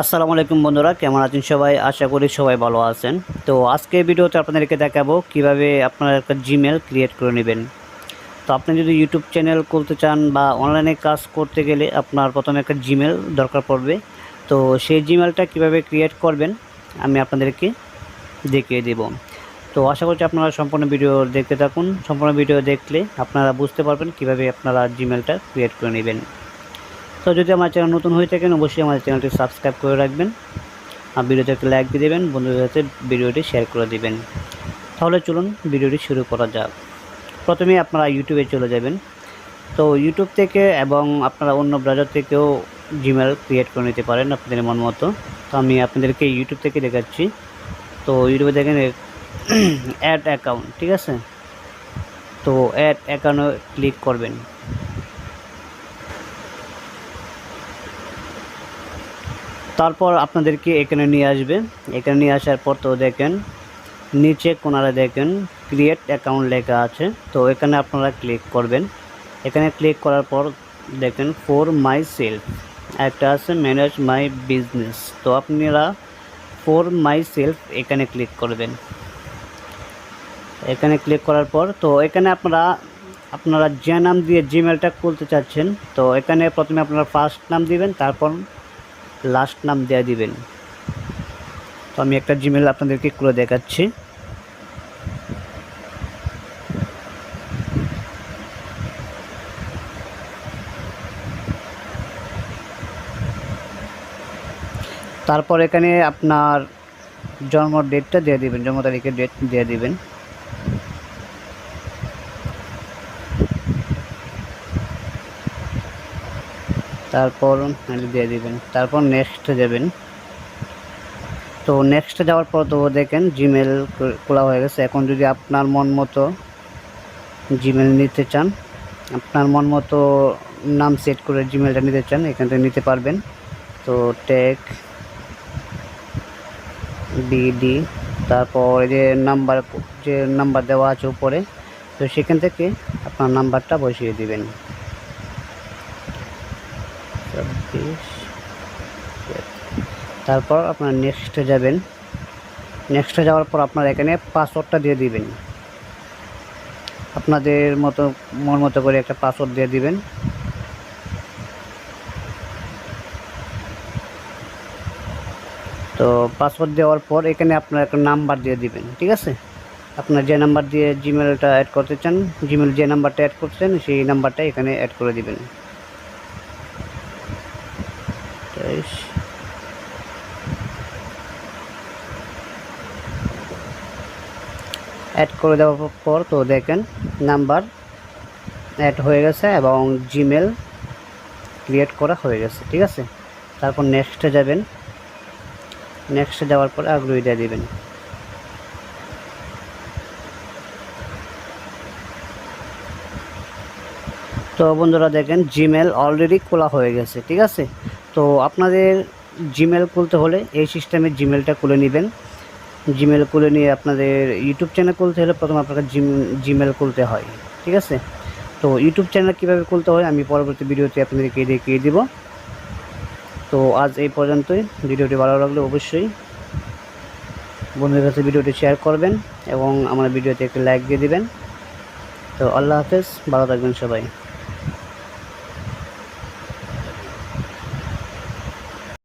আসসালামু আলাইকুম বন্ধুরা, কেমন আছেন সবাই? আশা করি সবাই ভালো আছেন। তো আজকে ভিডিওতে আপনাদেরকে দেখাবো কীভাবে আপনারা একটা জিমেল ক্রিয়েট করে নেবেন। তো আপনি যদি ইউটিউব চ্যানেল খুলতে চান বা অনলাইনে কাজ করতে গেলে আপনার প্রথমে একটা জিমেল দরকার পড়বে। তো সেই জিমেলটা কীভাবে ক্রিয়েট করবেন, আমি আপনাদেরকে দেখিয়ে দেব। তো আশা করছি আপনারা সম্পূর্ণ ভিডিও দেখতে থাকুন। সম্পূর্ণ ভিডিও দেখলে আপনারা বুঝতে পারবেন কীভাবে আপনারা জিমেলটা ক্রিয়েট করে নেবেন। তো যদি আমার চ্যানেল নতুন হয়ে থাকেন, অবশ্যই আমাদের চ্যানেলটি সাবস্ক্রাইব করে রাখবেন। আর ভিডিওতে একটা লাইক দিয়ে দেবেন, বন্ধুদের সাথে ভিডিওটি শেয়ার করে দিবেন। তাহলে চলুন ভিডিওটি শুরু করা যাক। প্রথমে আপনারা ইউটিউবে চলে যাবেন। তো ইউটিউব থেকে এবং আপনারা অন্য ব্রাউজার থেকেও জিমেল ক্রিয়েট করে নিতে পারেন আপনাদের মন মতো। তো আমি আপনাদেরকে ইউটিউব থেকে দেখাচ্ছি। তো ইউটিউবে দেখেন অ্যাড অ্যাকাউন্ট ঠিক আছে? তো অ্যাড অ্যাকাউন্টে ক্লিক করবেন। তারপর আপনাদেরকে এখানে নিয়ে আসবে। এখানে নিয়ে আসার পর তো দেখেন, নিচে কোনারে দেখেন ক্রিয়েট অ্যাকাউন্ট লেখা আছে। তো এখানে আপনারা ক্লিক করবেন। এখানে ক্লিক করার পর দেখেন ফর মাই সেলফ একটা আছে ম্যানেজ মাই বিজনেস তো আপনারা ফর মাই সেলফ এখানে ক্লিক করবেন। এখানে ক্লিক করার পর তো এখানে আপনারা আপনারা যে নাম দিয়ে জিমেলটা খুলতে চাচ্ছেন, তো এখানে প্রথমে আপনারা ফার্স্ট নাম দিবেন, তারপর লাস্ট নাম দেওয়া দিবেন। তো আমি একটা জিমেল আপনাদেরকে খুলে দেখাচ্ছি। তারপর এখানে আপনার জন্ম ডেটটা দিয়ে দিবেন, জন্ম তারিখের ডেট দিয়ে দিবেন। তারপর দিয়ে দিবেন। তারপর নেক্সট যাবেন। তো নেক্সট যাওয়ার পর তো দেখেন জিমেল খোলা হয়ে গেছে। এখন যদি আপনার মন মতো জিমেল নিতে চান, আপনার মন মতো নাম সেট করে জিমেলটা নিতে চান, এখান থেকে নিতে পারবেন। তো টেক বিডি তারপর যে নাম্বার যে নাম্বার দেওয়া আছে উপরে, তো সেখান থেকে আপনার নাম্বারটা বসিয়ে দিবেন। তারপর আপনার নেক্সটে যাবেন। নেক্সটে যাওয়ার পর আপনার এখানে পাসওয়ার্ডটা দিয়ে দিবেন। আপনাদের মতো, মন মতো করে একটা পাসওয়ার্ড দিয়ে দিবেন। তো পাসওয়ার্ড দেওয়ার পর এখানে আপনার একটা নাম্বার দিয়ে দিবেন, ঠিক আছে? আপনার যে নাম্বার দিয়ে জিমেলটা অ্যাড করতে চান জিমেল যে নাম্বারটা অ্যাড করতে চান, সেই নাম্বারটা এখানে অ্যাড করে দিবেন। অ্যাড করে দেওয়ার পর তো দেখেন নাম্বার অ্যাড হয়ে গেছে এবং জিমেল ক্রিয়েট করা হয়ে গেছে, ঠিক আছে? তারপর নেক্সটে যাবেন। নেক্সটে যাওয়ার পরে আগ্রহী দিয়ে দেবেন। তো বন্ধুরা দেখেন জিমেল অলরেডি খোলা হয়ে গেছে, ঠিক আছে? তো আপনাদের জিমেল খুলতে হলে এই সিস্টেমে জিমেলটা খুলে নেবেন। জিমেল খুলে নিয়ে আপনাদের ইউটিউব চ্যানেল খুলতে হলে প্রথমে আপনাকে জিম জিমেল খুলতে হয়, ঠিক আছে? তো ইউটিউব চ্যানেল কীভাবে খুলতে হয় আমি পরবর্তী ভিডিওতে আপনাদেরকে দেখিয়ে দিব। তো আজ এই পর্যন্তই। ভিডিওটি ভালো লাগলে অবশ্যই বন্ধুদের কাছে ভিডিওটি শেয়ার করবেন এবং আমার ভিডিওতে একটি লাইক দিয়ে দিবেন। তো আল্লাহ হাফেজ, ভালো থাকবেন সবাই।